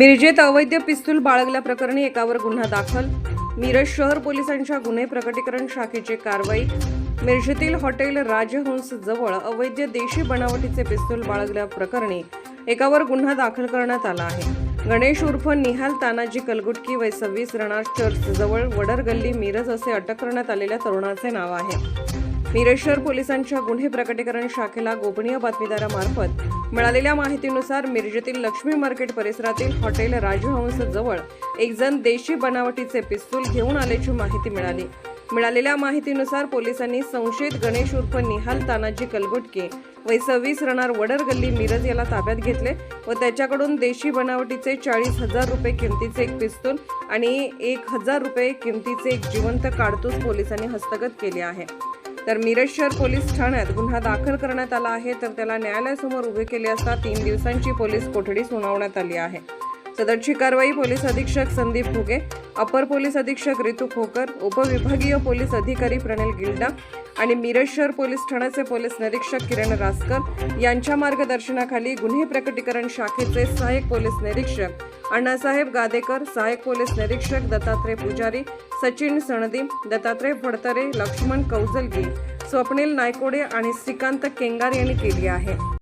मिरजेत अवैध पिस्तूल बाळगल्याप्रकरणी एकावर गुन्हा दाखल. मिरज शहर पोलिसांच्या गुन्हे प्रकटीकरण शाखेची कारवाई. मिरजेतील हॉटेल राजहंस जवळ अवैध देशी बनावटीचे पिस्तूल बाळगल्याप्रकरणी एकावर गुन्हा दाखल करण्यात आला आहे. गणेश उर्फ निहाल तानाजी कलगुटकी वय सव्वीस रणार चर्च जवळ वडर गल्ली मिरज असे अटक करण्यात आलेल्या तरुणाचे नाव आहे. मिरज शहर पोलिसांच्या गुन्हे प्रकटीकरण शाखेला गोपनीय बातमीदारामार्फत मिळालेल्या माहितीनुसार मिरजेतील लक्ष्मी मार्केट परिसरातील हॉटेल राजहंस जवळ एक जण देशी बनावटीचे पिस्तूल घेऊन आल्याची माहिती मिळाली. मिळालेल्या माहितीनुसार पोलिसांनी संशयित गणेश उर्फ निहाल तानाजी कलगुटके वय सव्वीस रणार वडर गल्ली मिरज याला ताब्यात घेतले व त्याच्याकडून देशी बनावटीचे चाळीस हजार रुपये किमतीचे एक पिस्तूल आणि एक हजार रुपये किमतीचे एक जिवंत काडतूस पोलिसांनी हस्तगत केले आहे. तर मिरज शहर पोलीस ठाण्यात गुन्हा दाखल करण्यात आला आहे. तर त्याला न्यायालयासमोर उभे केले असता तीन दिवसांची पोलीस कोठडी सुनावण्यात आली आहे. सदरची कारवाई पोलीस अधीक्षक संदीप फुगे अपर पोलीस अधीक्षक रितू खोकर उपविभागीय पोलीस अधिकारी प्रणिल गिल्डा आणि मिरज शहर पोलीस ठाण्याचे पोलीस निरीक्षक किरण रासकर यांच्या मार्गदर्शनाखाली गुन्हे प्रकटीकरण शाखेचे सहाय्यक पोलीस निरीक्षक अण्णासाहेब गादेकर सहाय्यक पोलीस निरीक्षक दत्तात्रय पुजारी सचिन सणदी दत्तात्रय फडतरे लक्ष्मण कौजलगी स्वप्नील नायकोडे आणि श्रीकांत केंगार यांनी केली आहे.